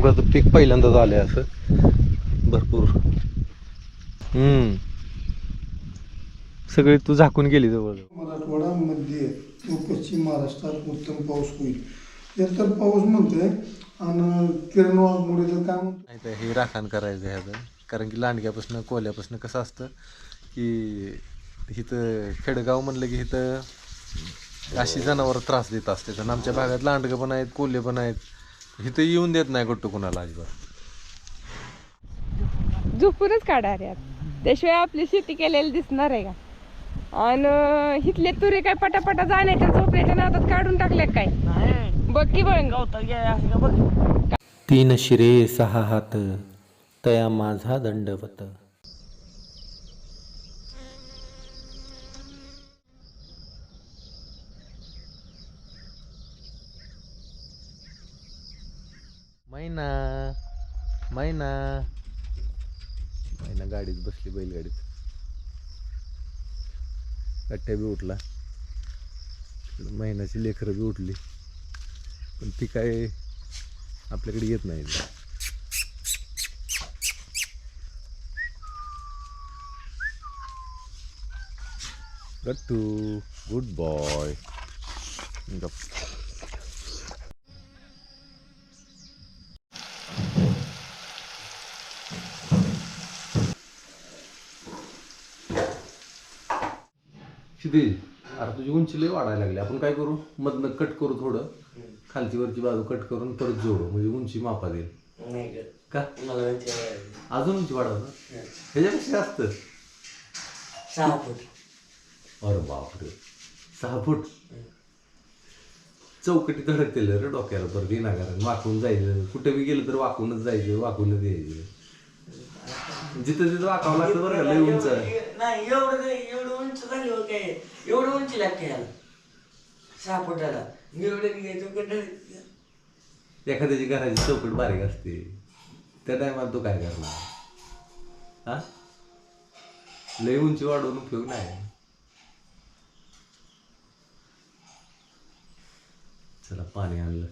भुईमुगाचं पीक पहिल्यांदाच आलंय असं. भरपूर. हम्म. सगळी तू झाकून गेली जवळ मराठवाडा मध्य व पश्चिम महाराष्ट्रात उत्तम पाऊस होईल. यात तर पाऊस म्हणतोय आणि किरण वाघमोडेचं काय म्हणतो नाही तर हे राखण करायचं ह्याचं कारण की लांडग्यापासून कोल्यापासून कसं असतं की इथं खेडेगाव म्हणलं की इथं अशी जनावर त्रास देत असते आणि आमच्या भागात लांडगं पण आहेत कोल्हे पण आहेत. इथं येऊन देत नाही गोट्ट कुणाला अजिबात. झोपूनच काढा रे आता. त्याशिवाय आपली शेती केलेली दिसणार आहे का? आणि इथले तुरे काय पटापटा जाण्याच्या झोपण्याच्या नादात काढून टाकले काय? बघ की बघ? तीन शिरे सहा हात तया माझा दंडवत. मैना मैना. मैना गाडीत बसली बैलगाडीत. कट्ट्या बी उठला. इकडं मैनाची लेकरं बी उठली. पण ती काय आपल्याकडे येत नाही. गट्टू गुड बॉय. क्षितिज अरे तुझी उंची लय वाढायला लागली. आपण काय करू? मधनं कट करू थोडं. खालची वरची बाजू कट करून परत जोडू. म्हणजे उंची मापा देईल. नाही ग. का? मला उंची वाढायची. अजून उंची वाढव ना? ह्याच्यापेक्षा जास्त. सहा फूट. अरे बापरे. सहा फूट. चौकटी धडकतेल रे डोक्याला परत येणार वाकून जायचं. कुठे बी गेलं तर वाकूनच जायचं. वाकूनच यायचं. जिथं तिथं वाकावं लागतं बरं का लय उंच. एवढं- नाही एवढं नाही, एवढं उंच झाली हो काय एवढं उंची लागते याला सहा फुटाला. मी एवढं निघायचो कडे एखाद्याची घराची चौकट बारीक असते. त्या टायमात तो काय करणार? हा? लय उंची वाढवून उपयोग नाही. चला पाणी आणलं.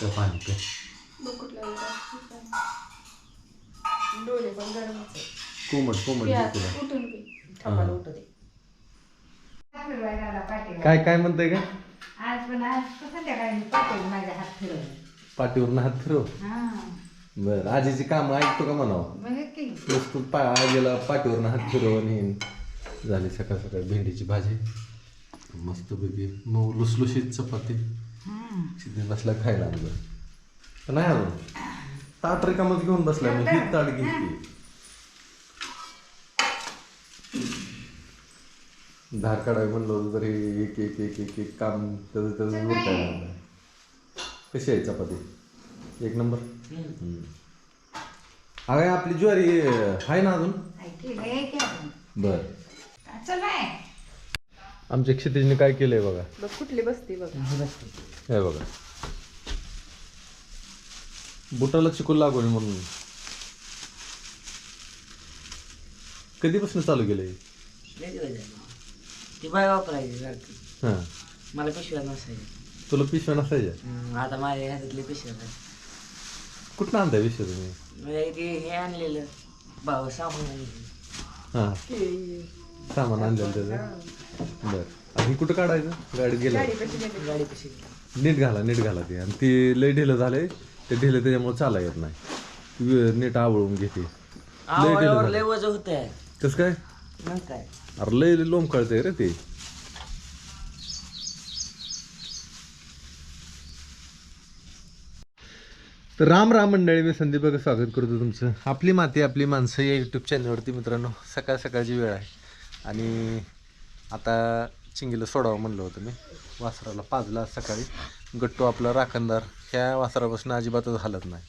तर पाणी पे डोळे पण गरम कोमट कोमट तुला हा. उठते काय काय म्हणतंय का? आज पण आज संध्याकाळी पाठवली माझ्या हात फिरवलं पाठीवरून हात फिरव हा. बरं आजीची कामं ऐकतो का म्हणावं? बघ की. नुसतं पा आजीला पाठीवरून हात फिरवून येईन. झाली सकाळ सकाळ भेंडीची भाजी. मस्तपैकी मऊ लुसलुशीत चपाती. तिथे बसला खायला आणलं. पण नाही अजून ताट रिकामच घेऊन बसला मी. ही ताट घेतली. धार काढावी म्हणलं होतं तरी एक एक एक एक एक काम त्याचं त्याचं उरकायला लागलं कशी आहे चपाती? एक नंबर? हम्म. अगं आपली ज्वारी आहे ना अजून. बर. आमच्या क्षितिजने काय केलंय बघा? बघ कुठली बसती बघ. हे बघा. बुटाला चिकून लागू नये म्हणून. कधीपासून चालू केलंय? ती बाय वापरायची सारखी. हां. मला पिशव्या नसायच्या. तुला पिशव्या नसायच्या? हम्म, आता माझ्या ह्याच्यातली पिशव्या नाही. कुठं आणताय पिशव्या तुम्ही? म्हणजे ते हे आणलेलं. बाबा साबण आणलेलं. हां. सामान आणलेलं त्याचं. बरं. आणि कुठं काढायचं? गाडीत गेलं. गाडी कशी नीट घाला नीट घाला ते. आणि ते लय ढिलं झालंय. ते ढिलं त्याच्यामुळे चाला येत नाही. वे- नीट आवळून घेते. लय ढिलं आवडल्यावर लय वजन होत आहे कसं काय? मग काय? अरे लय लोंबकळतंय रे ते तर राम राम मंडळी मी संदीप स्वागत करतो तुमचं. आपली माती आपली माणसं या यूट्यूब चॅनलवरती मित्रांनो. सकाळ सकाळची वेळ आहे. आणि आता चिंगीला सोडावं म्हणलं होतं मी. वासराला पाजला सकाळी. गट्टू आपला राखणदार. ह्या वासरापासून अजिबातच हालत नाही.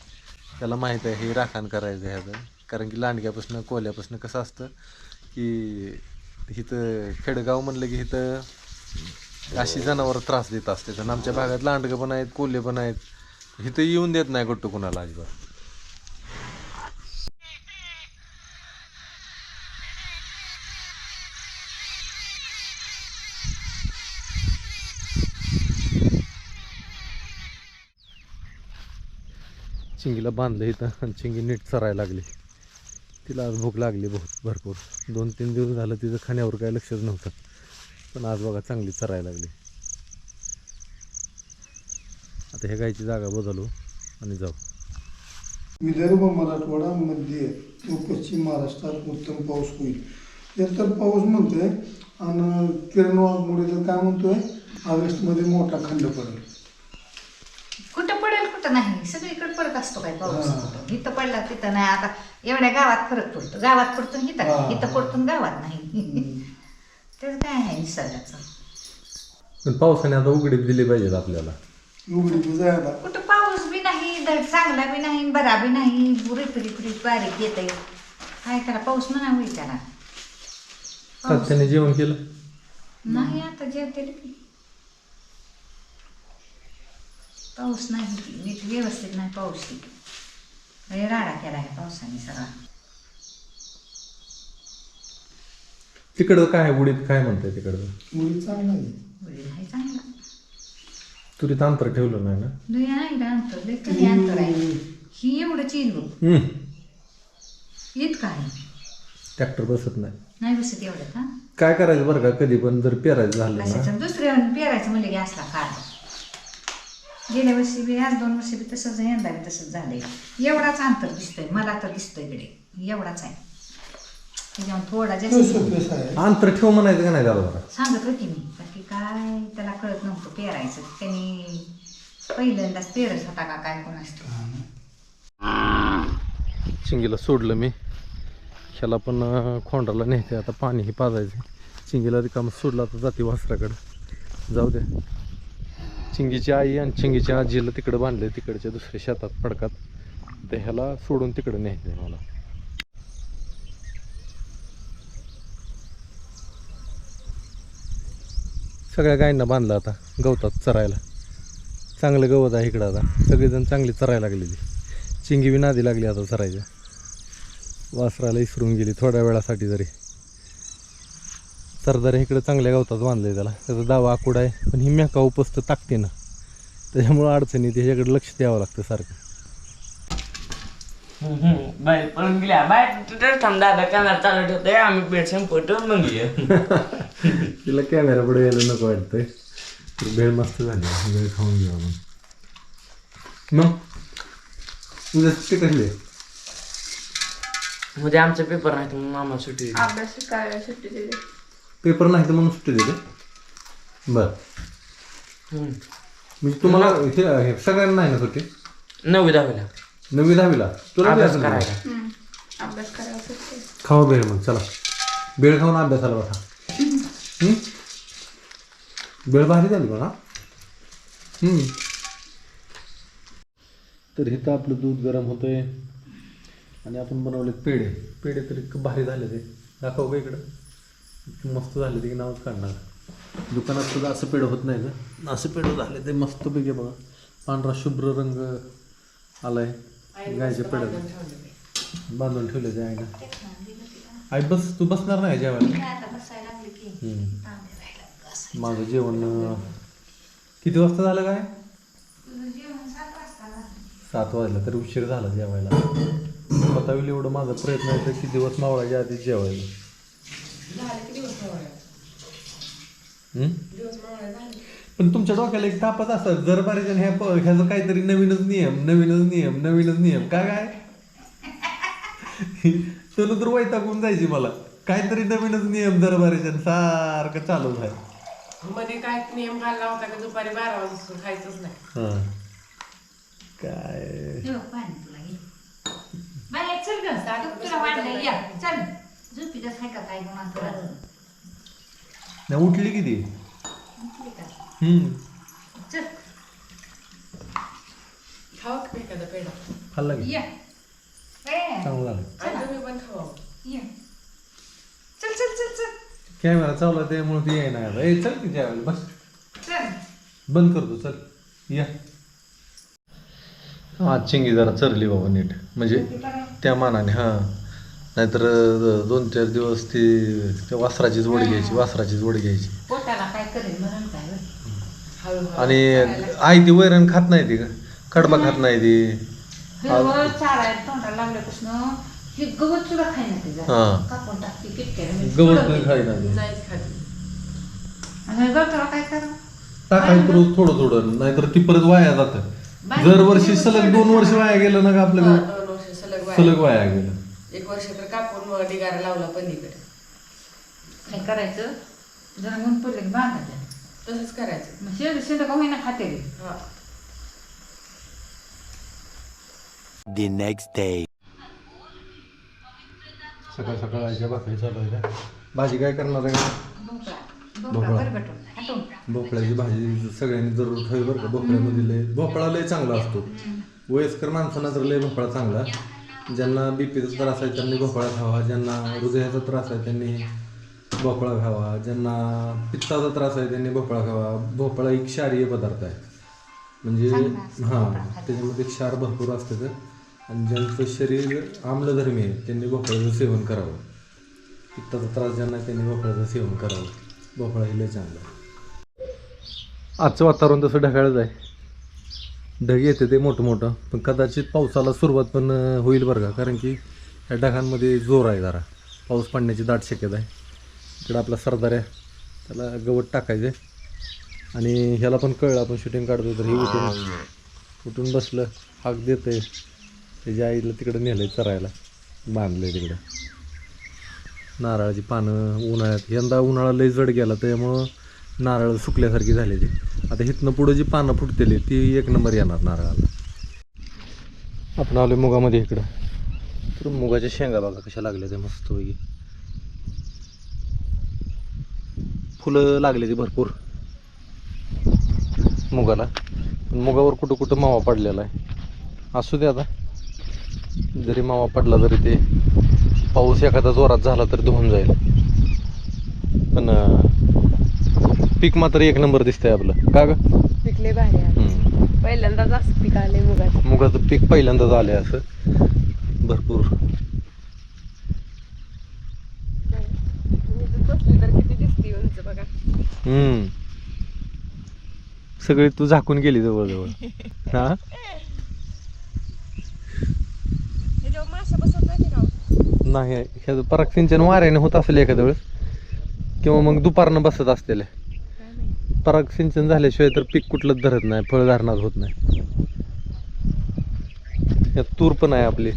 त्याला माहीत आहे हे राखण करायचं ह्याचं कारण की लांडग्यापासून कोल्यापासून कसं असतं की इथं खेडगाव म्हणलं की इथं अशी जनावर त्रास देत असते. आणि आमच्या भागात लांडगं पण आहेत कोल्हे पण आहेत. इथं येऊन देत नाही कुठं कुणाला अजिबात. चिंगीला बांधलं इथं आणि चिंगी नीट चरायला लागली. तिला आज भूक लागली बहुत भरपूर. दोन तीन दिवस झालं तिचं खाण्यावर काय लक्षच नव्हतं. पण आज बघा चांगली चरायला लागली. आता ह्या गायची जागा बदलू आणि जाऊ. विदर्भ मराठवाडा मध्य व पश्चिम महाराष्ट्रात उत्तम पाऊस होईल. तर तर पाऊस म्हणतोय आणि किरण वाघमोडे तर काय म्हणतोय? ऑगस्टमध्ये मोठा खंड पडेल. कुठं पडेल कुठं नाही? पडत असतो काय पाऊस. हा. कुठं. इथं पडला तिथं नाही. आता एवढ्या गावात फरक पडतो. गावात पडतो इथं हा. इथं पडतो आणि गावात नाही. त्याचं काय आहे निसर्गाचं? पण पावसाने आता उघडीप दिली पाहिजेत आपल्याला. उघडी कुठं पाऊस बी नाही धड चांगला बी नाही बरा बी नाही रिपी रिपी बारीक येत काय त्याला पाऊस म्हणा होईल त्याला पाऊस जेवण केलं? नाही आता जेवते की पाऊस नाही की नीट व्यवस्थित नाही पाऊस की लय राडा केला आहे पावसाने सगळा तिकडं काय उडीत काय म्हणताय तिकडं? उघडी चांगला आहे. वडील आहे चांगला. तुरीत अंतर ठेवलं नाही ना? अंतर लय कमी अंतर आहे. ही एवढं बघ. हम्म. इतकं आहे? ट्रॅक्टर बसत नाही. नाही बसत एवढ्यात हा काय करायचं बरं का? कधी पण जर पेरायचं झालं ना? दुसऱ्या पेरायचं म्हणलं की असला काळ गेल्या वर्षी बी आज दोन वर्षी बी तसंच यंदा बी तसंच झालंय. एवढाच अंतर दिसतोय मला तर दिसतोय इकडे एवढाच आहे. त्याच्यावर थोडा जास्त अंतर ठेव म्हणायचं का नाही सांगत होती मी बाकी काय त्याला कळत नव्हतं पेरायचं. त्यांनी पहिल्यांदाच पेरत होता का काय कोण असतं. चिंगीला सोडलं मी. ह्याला पण अं, खोंडाला नेते आता पाणीही पाजायचं चिंगीला रिकामं सोडलं आता जाते वासराकडं. जाऊ दे चिंगीची आई आणि चिंगीच्या आजीला तिकडं बांधले तिकडच्या दुसऱ्या शेतात पडकात. तर ह्याला सोडून तिकडं न्यायचं मला. सगळ्या गायींना बांधलं आता गवतात चरायला. चांगलं गवत आहे इकडं आता. सगळेजण चांगली चरायला लागलेली. चिंगी बी नादी लागली आता चरायच्या. वासराला इसरून गेली थोड्या वेळासाठी जरी सरदार इकडे चांगल्या गवतात बांधलंय त्याला. त्याचा दावा आकुड आहे पण ही मेका उपस्त टाकते ना. त्याच्यामुळं अडचणी त्याच्याकडे लक्ष द्यावं लागतं सारखं. बाहेर पळून गेल्या. बाहेर तिथेच थांब दादा कॅमेरा चालू ठेवतोय. आम्ही पेट संपवतो मग तिला कॅमेरा पुढे यायला नको वाटतंय. भेळ मस्त झाली. भेळ खाऊन घेऊ आपण मग? तुझं ते कसले? उद्या आमचा पेपर नाही मामा सुट्टी दिली. अभ्यास काय सुट्टी दिली. पेपर नाही तर म्हणून सुट्टी दिले बरं. म्हणजे तुम्हाला हे हे सगळ्यांना नाही ना सुट्टी? नववी दहावीला. नववी दहावीला? तुला बी अभ्यास असेल ना? हम्म. अभ्यास करायला सुट्टी. खावा बेळ मग चला. बेळ खाऊन अभ्यासाला बसा हम्म? बेळ भारी झाली बघा. हम्म. तर इथं आपलं दूध गरम होतंय. आणि आपण बनवले पेढे. पेढे तर इतकं भारी झाले ते. दाखव का इकडं. मस्त झाले ते की नावच काढणार. दुकानात सुद्धा असं पेढं होत नाही ना असं पेढं झाले ते मस्त पैकी बघा. पांढरा शुभ्र रंग आलाय. गायच्या पेढ्यात बांधून ठेवले ते आहे ना. आई बस तू बसणार नाही जेवायला. माझं जेवण किती वाजता झालं काय? तुझं जेवण सात वाजता झालं. सात वाजला तरी उशीर झाला जेवायला. बतावील एवढं माझा प्रयत्न आहे तर की दिवस मावळाच्या आधीच जेवायला? पण तुमच्या डोक्याला एक तापच असत. जर बरेच ह्या ह्याचं काहीतरी नवीनच नियम नवीनच नियम नवीनच नियम. काय काय? चलो तर वैतागून जायची मला. काहीतरी नवीनच नियम दर बरेच सारखं चालू आहे मध्ये काय नियम घालला होता की दुपारी बारा वाजता खायचंच नाही. हां. काय? हे तुला. बाहेर चल ग. तुला या. चल. झोपीतच आहे का काय म्हणा तुला नाही उठली किती? उठली का? हम्म. चल खावा की एखादा पेढा खाल्ला की? या. ए, चांगलं. झालं आणि तुम्ही पण खावा. या. चल चल चल चल. कॅमेरा चावला त्यामुळे ती येईना आता ए चल की जेवायला बस. चल. बंद करतो चल. या. आज चिंगी जरा चरली बाबा नीट. म्हणजे त्या मानाने हां. नाहीतर दोन चार दिवस ती त्या वासराचीच वडी घ्यायची वासराचीच वडी घ्यायची. पोटाला काय करेल म्हणून काय होय? हळूहळू आणि आई ती वैरण खात नाही ती कडबा खात नाही ती. हिरवळ चारा आहे तोंडाला लागल्यापासून हे गवत सुद्धा खाईना ते जरा. हा. कापून टाकते किटक्याला गवत पण खायला लागले. जायच खाली आणि गवताला काय करा? टाकायचं रोज थोडं थोडं नाहीतर ती परत वाया जातं. दर वर्षी सलग दोन वर्ष वाया गेलं ना का आपलं. सलग वाया गेलं. एक वर्ष तर कापून मग ढिगारा लावला पलीकडे. काय करायचं? जरा ऊन पडलं की बांधायचं तसंच करायचं. मग शेड शेड का होईना खाते रे. हा. The next day. सकाळ सकाळच्या भाकरी चालू आहे का भाजी काय करणार आहे? भोपळा. भोपळा. भोपळा. बरबटून हाटून भोपळ्याची भाजी सगळ्यांनी जरूर खावी बरं का भोपळ्यामध्ये लय भोपळा लय चांगला असतो. वयस्कर माणसांना तर लय भोपळा चांगला. ज्यांना बीपीचा त्रास आहे त्यांनी भोपळा खावा. ज्यांना हृदयाचा त्रास आहे त्यांनी भोपळा खावा. ज्यांना पित्ताचा त्रास आहे त्यांनी भोपळा खावा. भोपळा एक क्षारीय पदार्थ आहे. म्हणजे हां त्याच्यामध्ये क्षार भरपूर असतं आणि ज्यांचं शरीर आम्लधर्मी आहे त्यांनी भोपळ्याचं सेवन करावं. पित्ताचा त्रास ज्यांना आहे त्यांनी भोपळ्याचं सेवन करावं. भोपळा हे लय चांगलं आजचं वातावरण तसं ढगाळच आहे. ढग येते ते मोठं मोठं. पण कदाचित पावसाला सुरुवात पण होईल बरं का? कारण की या ढगांमध्ये जोर आहे जरा. पाऊस पडण्याची दाट शक्यता आहे. इकडं आपला सरदार आहे. त्याला गवत टाकायचं आहे आणि ह्याला पण कळलं आपण शूटिंग काढतो तर हे उठून उठून बसलं हाक देतंय. त्याच्या आईला तिकडं नेलं आहे चरायला. बांधलं आहे तिकडं. नारळाची पानं उन्हाळ्यात. यंदा उन्हाळा लई जड गेला त्यामुळं नारळ सुकल्यासारखी झालेली. आता इथनं पुढं जी पानं फुटतेली ती एक नंबर येणार नारळाला. आपण आलो मुगामध्ये इकडं. तर मुगाच्या शेंगा बघा कशा लागल्या त्या मस्त पैकी. फुलं लागले ती भरपूर. मुगाला. पण मुगावर कुठं कुठं मावा पडलेला आहे. असू दे आता. जरी मावा पडला तरी ते पाऊस एखादा जोरात झाला तर धुवून जाईल. पण पीक मात्र एक नंबर दिसतंय आपलं. का ग? पिकले भारी आले हम्म. पहिल्यांदाच असं पीक आले मुगाचे. मुगाचं पीक पहिल्यांदाच आलंय असं. भरपूर. बसली तर किती दिसते उंच बघा. हम्म. सगळी तू झाकून गेली जवळजवळ. हा? त्याच्यावर माशा बसत नाही का हो? नाही ह्याचं पराग सिंचन वाऱ्याने होत असेल एखाद्या वेळेस. किंवा मग दुपारनं बसत माहिती. पराग सिंचन झाल्याशिवाय तर पीक कुठलंच धरत नाही फळधारणाच होत नाही. यात तूर पण आहे आपली.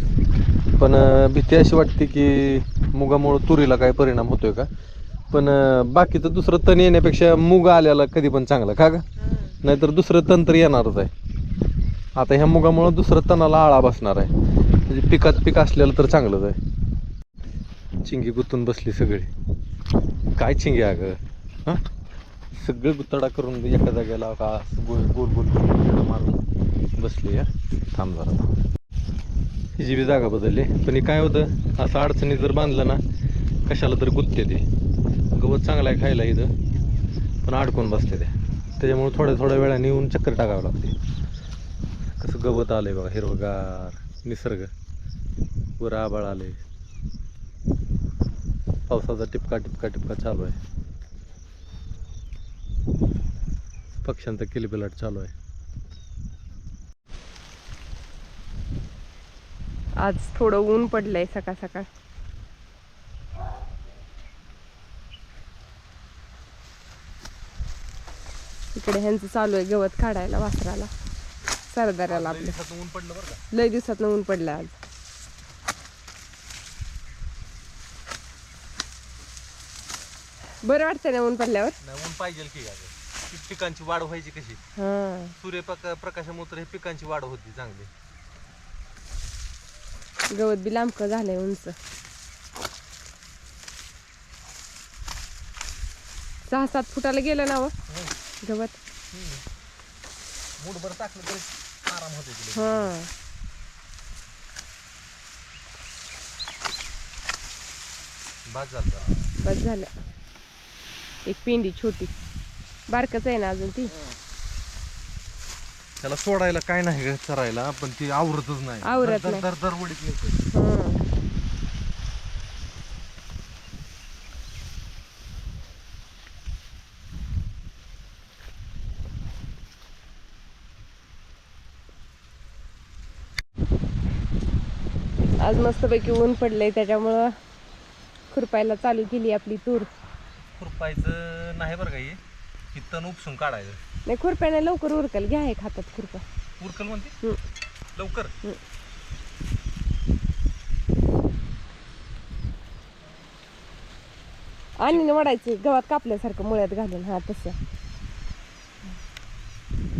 पण भीती अशी वाटते की मुगामुळं तुरीला काय परिणाम होतोय का? पण बाकीचं दुसरं तण येण्यापेक्षा मूग आल्याला कधी पण चांगलं का ग. नाहीतर दुसरं तण तर येणारच आहे. आता ह्या मुगामुळं दुसरं तणाला आळा बसणार आहे. म्हणजे पिकात पीक असलेलं तर चांगलंच आहे. चिंगी गुंतून बसली सगळी. काय चिंगी अगं? हां? सगळं गुत्तडा करून एका जागेला का असं गोल गोल गोल गोल मारून बसली या थांब जरा. थांब हिची बी जागा बदलली पण हे काय होतं असं अडचणी जर बांधलं ना कशाला तर गुत्ते ते. गवत चांगलं आहे खायला इथं पण अडकून बसते ते. त्याच्यामुळे थोड्या थोड्या वेळाने येऊन चक्कर टाकावं लागते. कसं गवत आलंय बघा हिरवगार निसर्ग. वर आबाळ आहे पावसाचा टिपका टिपका टिपका चालू आहे. पक्ष्यांचा किलबिलाट चालू आहे. आज थोडं ऊन पडलंय सकाळ सकाळ. इकडे ह्यांचं चालू आहे गवत काढायला वासराला सरदाराला आपल्या ऊन पडलं बरं का? लय दिवसात ऊन पडलं आज. बरं वाटतं ना ऊन पडल्यावर? ऊन पाहिजे की ती पिकांची वाढ व्हायची कशी? हा. सूर्यप्रका प्रकाशामुळे हे पिकांची वाढ होती चांगली. गवत बी लांबकं झालंय उंच. सहा सात फुटाला गेलं ना व गवत. मूठभर टाकलं तरी आराम होते तिला. हा. बाद झालं. बस झालं. एक पेंडी छोटी. बारकच आहे ना अजून ती. त्याला सोडायला काय नाही ग चरायला पण ती आवरतच नाही. आवरत दर- नाही. दर दर वडीत नेते. हा आज मस्तपैकी ऊन पडलंय त्याच्यामुळं खुरपायला चालू केली आपली तूर. खुरपायचं नाही बरं का हे? ही तण उपसून काढायचं. नाही खुरप्याने लवकर उरकल. घ्या एक हातात खुरपा. उरकल म्हणते? हम्म. लवकर? आणि वडायचं गव्हात कापल्यासारखं मुळ्यात घालून. हा तसं.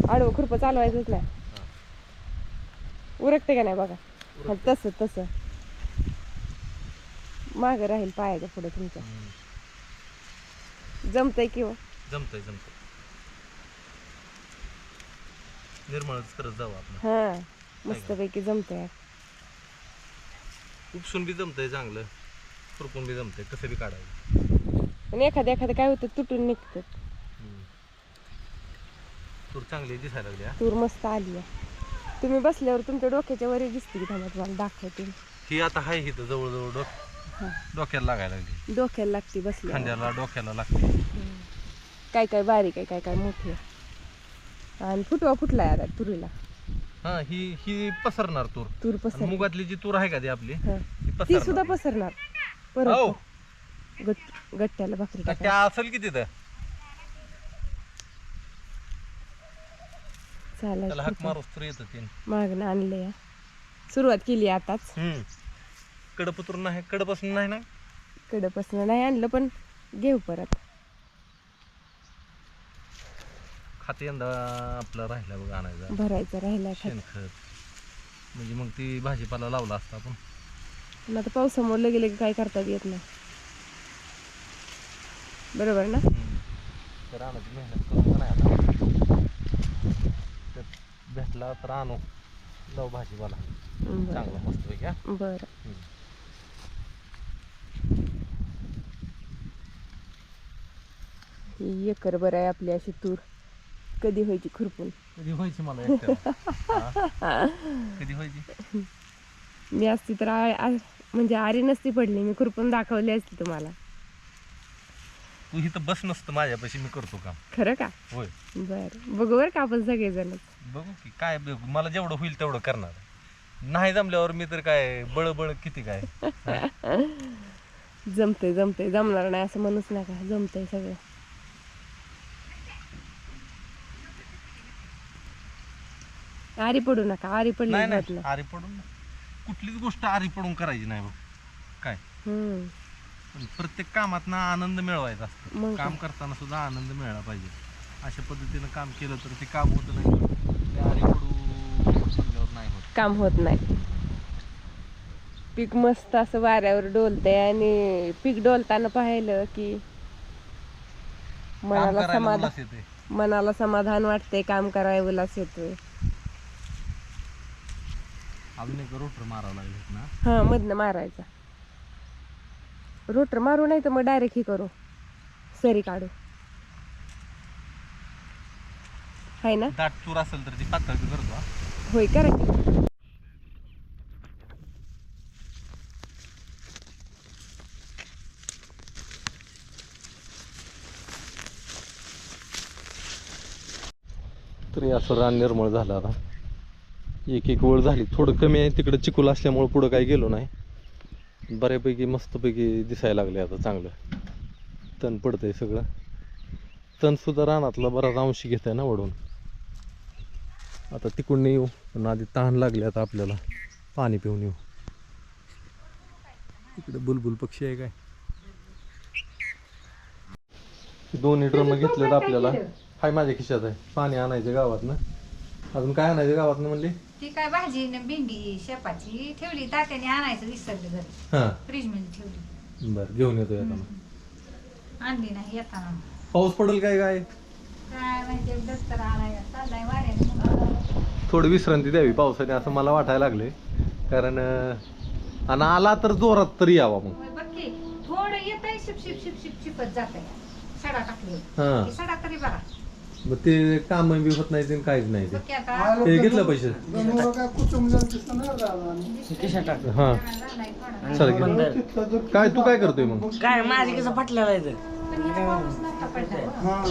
आडवं खुरपं चालवायचंच नाही उरकते का नाही बघा? हा तसं तसं. मागं राहील पायाच्या पुढे तुमच्या जमतंय किंवा जमतंय जमतंय. निर्मळच करत जाऊ आपण. हा मस्तपैकी जमतंय. उपसून बी जमतंय चांगलं खुरपून बी जमतंय कसं बी काढायचं पण एखादं एखादं काय होतं तुटून निघतं. तूर चांगली दिसायला लागली हा. तूर मस्त आली आहे. तुम्ही बसल्यावर तुमच्या डोक्याच्या वर दिसते की थांबा तुम्हाला दाखवते. ही आता आहे इथं जवळजवळ डोक डोक्याला लागायला लागली. डोक्याला लागते बसल्या खांद्याला डोक्याला लागते. काय काय बारीक आहे काय काय मोठी आहे. आणि फुटवा फुटलाय आता तुरीला. हा ही ही पसरणार तूर. तूर आणि पसर मुगातली जी तूर आहे का ती आपली? हा. ती ती पसरणार सुद्धा पसरणार. परत हो गट गट्ट्याला भाकरी त्या असेल की तिथं? चालेल. त्याला हाक मारूस तर येतं तीन. मागणं आणले सुरुवात केली आताच. कडपत्र नाही कडपासून नाही ना? कडपासून नाही आणलं पण घेऊ परत. खाते यंदा आपला राहिला बघ आणायचा. भरायचं राहिला खात. शेणखत. म्हणजे मग ती भाजीपाला लावला असता आपण. पण आता पावसामुळे गेले की काय करता येत नाही. बरोबर ना? तर आणायची मेहनत करून का नाही आता. तर भेटला तर आणू. लावू भाजीपाला. बरं. चांगला मस्तपैकी हा. बरं. ही एकर बरं आहे आपली अशी तूर. कधी व्हायची खुरपून? कधी व्हायची मला? कधी व्हायची? मी असती तर म्हणजे आरी नसती पडली मी खुरपून दाखवली असती तुम्हाला. तू इथं बस नसतं माझ्यापाशी मी करतो काम. खरं का? होय. बर. बघू बरं का आपण सगळेजण. बघू की काय. मला जेवढं होईल तेवढं करणार. नाही जमल्यावर मी तर काय बळबळ किती काय? जमतंय जमतंय. जमणार नाही असं म्हणूच नका. जमतंय सगळं. आरी पडू नका आरी पडली नाही आरी पडून कुठलीच गोष्ट आरी पडून करायची नाही बघ. काय? हम्म. पण प्रत्येक कामात ना आनंद मिळवायचा असतो. मग काम करताना सुद्धा आनंद मिळाला पाहिजे. अशा पद्धतीनं काम केलं तर ते काम होत नाही ते आरी पडू म्हणल्यावर नाही होत. काम होत नाही. पीक मस्त असं वाऱ्यावर डोलतंय आणि पीक डोलताना पाहिलं की काम मनाला करायला समाधान उल्हास येते मनाला समाधान वाटते काम करायला उल्हास येतोय. अजून एक रोटर मारावं लागले ना. हा मधनं मारायचा. रोटर मारू नाही तर मग डायरेक्ट ही करू. सरी काढू. हाय ना? दाट चूर असेल तर ती पातळ बी करतो हा. होय करा की. तरी असं रान निर्मळ झालं आता. एक एक वळ झाली. थोडं कमी आहे तिकडं चिकूल असल्यामुळं पुढं काही गेलो नाही. बऱ्यापैकी मस्तपैकी दिसायला लागले आता चांगलं. तण पडतंय सगळं. तण सुद्धा रानातला बराच अंशी घेत आहे ना वडून. आता तिकडून येऊ पण आधी तहान लागले आता आपल्याला. पाणी पिऊन येऊ. इकडे बुलबुल पक्षी आहे काय? दोन्ही ड्रम घेतलेत आपल्याला. हाय माझ्या खिशात आहे. पाणी आणायचं गावात ना अजून काय आणायचं गावात म्हणले? ती काय भाजी न भेंडी शेपाची ठेवली तात्याने आणायचं विसरलं घरी. हां. फ्रीजमध्ये ठेवली. बरं घेऊन येतो येताना आणली नाही येताना. पाऊस पडेल काय काय काय माहिती दस्तर आणायला चाललाय वाऱ्याने मग. थोडी विश्रांती द्यावी पावसाने असं मला वाटायला लागले कारण अं, आणि आला तर जोरात तरी यावा मग. होय, बघ की थोडं येत आहे शिप शिप शिप शिप शिपत जात आहे सडा टाकली. हां. सडा तरी बरा. मग ते काम बी होत नाही ते काहीच नाही ते घेतलं पैसे? काय हां. तू काय करतोय मग? काय माझी कसं फाटलेला आहे इथं. हा.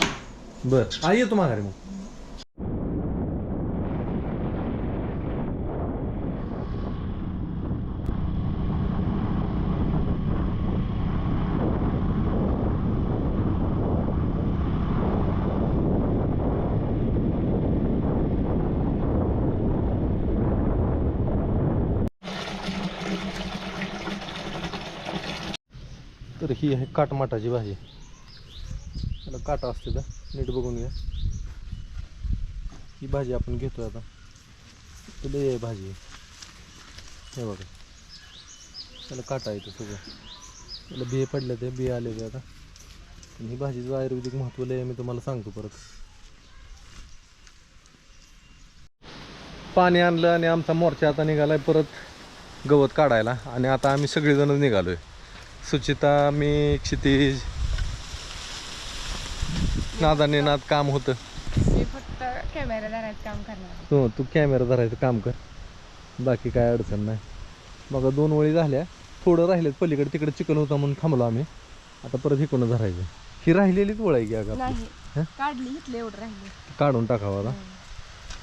बर आई येतो माघारी मग. ही आहे काटमाटाची भाजी. त्याला काटा असते तर नीट बघून घ्या. ही भाजी आपण घेतोय आता. तुला आहे भाजी. हे बघा. त्याला काटा येतो सगळं. त्याला बिये पडले ते बिये आले ते आता. आणि ही भाजीचं आयुर्वेदिक महत्त्व लय मी तुम्हाला सांगतो परत. पाणी आणलं आणि आमचा मोर्चा आता निघालाय परत गवत काढायला. आणि आता आम्ही सगळेजणच निघालोय. सुचिता मी क्षितिज. नादाने नाद काम होतं. मी फक्त कॅमेरा धरायचं काम करणार तू तू कॅमेरा धरायचं काम कर. बाकी काय अडचण नाही. मग दोन ओळी झाल्या. थोडं राहिलेत पलीकडे तिकडे चिकन होता म्हणून थांबलो आम्ही. आता परत इकडून धरायचं. ही राहिलेलीच ओळ आहे की अगं. नाही. हं? काढली इथले एवढं राहिले. काढून टाकावं आता.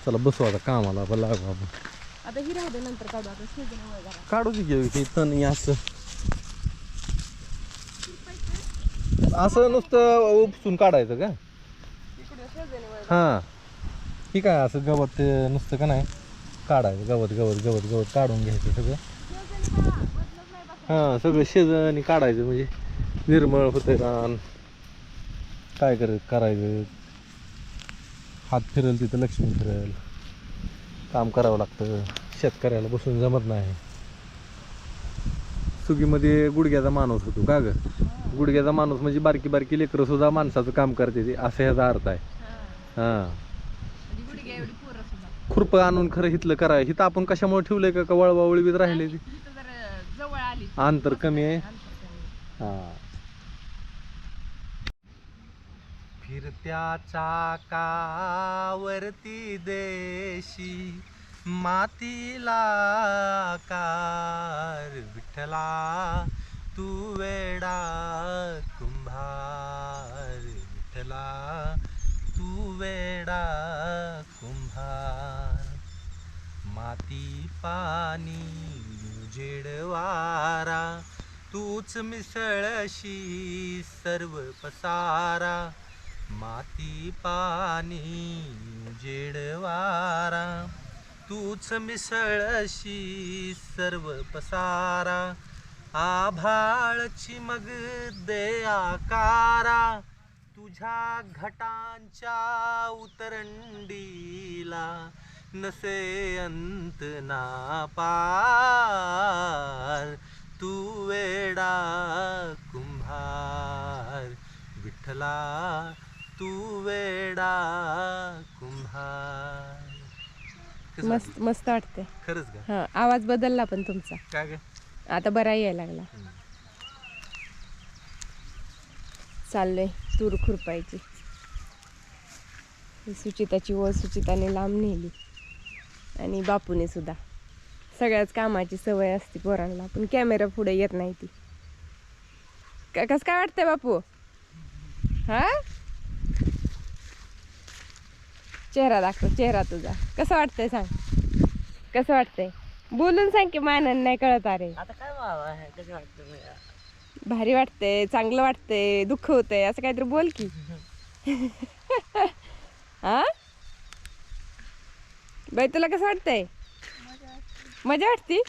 चला बसू आता कामाला. आपण लागू आपण. आता ही नंतर काढू. आता सीजन काढू दे घेऊ की तण हे असं असं नुसतं उपसून काढायचं का? हां. ही काय असं गवत ते नुसतं का नाही काढायचं गवत गवत गवत गवत काढून घ्यायचं सगळं. हां सगळं शेजणी काढायचं म्हणजे निर्मळ होतं रान. काय कर करायचं? हात फिरेल तिथं लक्ष्मी फिरेल. काम करावं लागतं. शेतकऱ्याला बसून जमत नाही. सुगीमध्ये गुडघ्याचा माणूस होतो. का ग? गुडघ्याचा माणूस म्हणजे बारकी बारकी लेकरं सुद्धा माणसाचं काम करते ते. असं ह्याचा अर्थ आहे. हां. म्हणजे खुरप आणून खरं हिथलं करा. हिथं आपण कशामुळे ठेवलंय का? का वळवा वळवीत राहिले ती? अंतर कमी आहे. हा. फिरत्या चाकावरती देशी मातीला कार विठ्ठला तू वेडा कुंभार विठला तू वेडा कुंभार. माती पाणी उजेड वारा तूच मिसळशी सर्व पसारा. माती पाणी उजेड वारा तूच मिसळशी सर्व पसारा आभाळची मग दे आकारा. तुझ्या घटांच्या उतरंडीला नसे अंत ना पार तू वेडा कुंभार विठ्ठला तू वेडा कुंभार. कसं मस्त? मस्त वाटते खरंच का? हा आवाज बदलला पण तुमचा. काय आता बरा यायला लागला. चाललंय तूर खुरपायची. ही सुचिताची व सुचिताने लांब नेली. आणि बापूने सुद्धा. सगळ्याच कामाची सवय असते पोरांना. पण कॅमेरा पुढे येत नाही ती. कसं काय वाटतंय बापू? हा? चेहरा दाखव चेहरा तुझा. कसं वाटतंय सांग? कसं वाटतंय? बोलून सांग की मानन नाही कळत अरे? भारी वाटतंय चांगलं वाटतंय दुःख होतंय असं काहीतरी बोल की. हा बाई तुला कसं वाटतंय? मजा वाटती.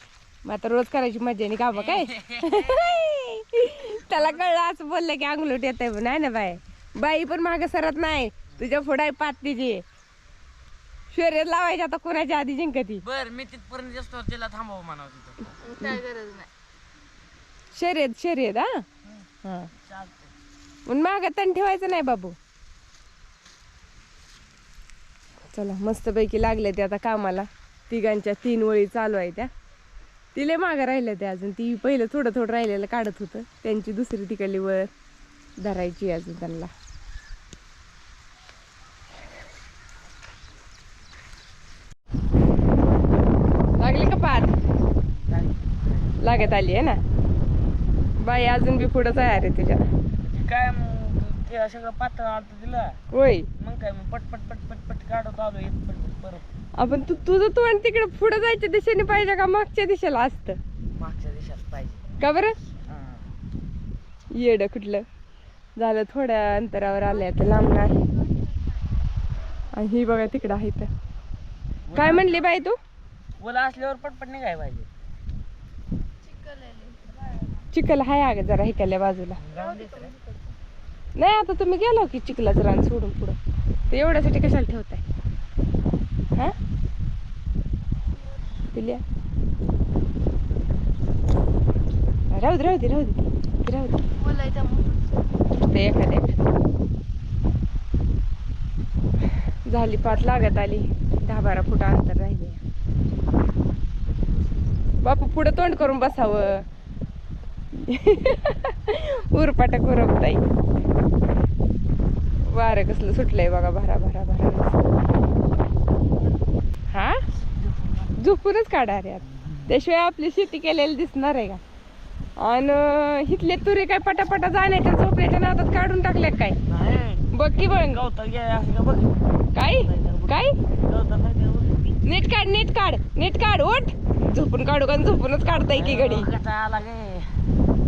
मग आता रोज करायची मजा आणि कामं काय? त्याला कळलं असं बोललं की अंगलोट येत आहे नाही ना बाई? बाई पण मागं सरत नाही. तुझ्या पुढे पात तिची शर्यत लावायची आता कोणाच्या आधी जिंकती? बर मी तिथपर्यंत असतो तिला थांबव म्हणावं तिथं. शर्यत शर्यत हा? हा. चालतंय पण मागं तण ठेवायचं नाही बाबू. चला मस्तपैकी लागले ते आता कामाला. तिघांच्या तीन वळी चालू आहे त्या. तिले मागं राहिल्या त्या अजून. ती पहिलं थोडं थोडं राहिलेलं काढत होतं. त्यांची दुसरी तिकडली वळ धरायची अजून त्यांना लागली का पार लागत आली आहे ना? बाई अजून बी पुढं तयार आहे तुझ्या ते काय मग ते सगळं पातळ दिलं होय. मग काय मग पटपट पटपट पट काढत आलो एक पटपट बरोबर आपण तू तुझं तोंड तिकडे पुढे जायच्या दिशेने पाहिजे का मागच्या दिशेला असतं? मागच्या दिवसात पाहिजे. का बरं. येड कुठलं? झालं थोड्या अंतरावर आले आता लांब नाही. आणि ही बघा तिकडं आहे तर काय म्हणली बाई तू? ओला असल्यावर पटपट निघाय पाहिजे. चिखल हाय अगं जरा हिकाल्या बाजूला. नाही आता तुम्ही गेलो की चिखलाचं रान सोडून पुढं. ते एवढ्यासाठी कशाला ठेवताय? हा? पिल्या? राहू दे राहू दे राहू दे ती राहू दे. ते एखाद्या झाली पात लागत आली. दहा बारा फूट अंतर राहिले बापू पुढे तोंड करून बसावं. उरपाटा कुरपताई वारं कसलं सुटलंय बघा भरा भरा भरा. हा? झोपूनच काढा रे त्याशिवाय आपली शेती केलेली दिसणार आहे का? आणि इथले तुरे काय पटापटा जाण्याच्या झोपण्याच्या नादात काढून टाकल्या काय? बघ की बघ. काय? काय. नीट काढ नीट काढ नीट काढ ओट झोपून काढू का झोपूनच काढताय की घडी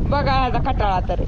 बघा आता कटाळा तर.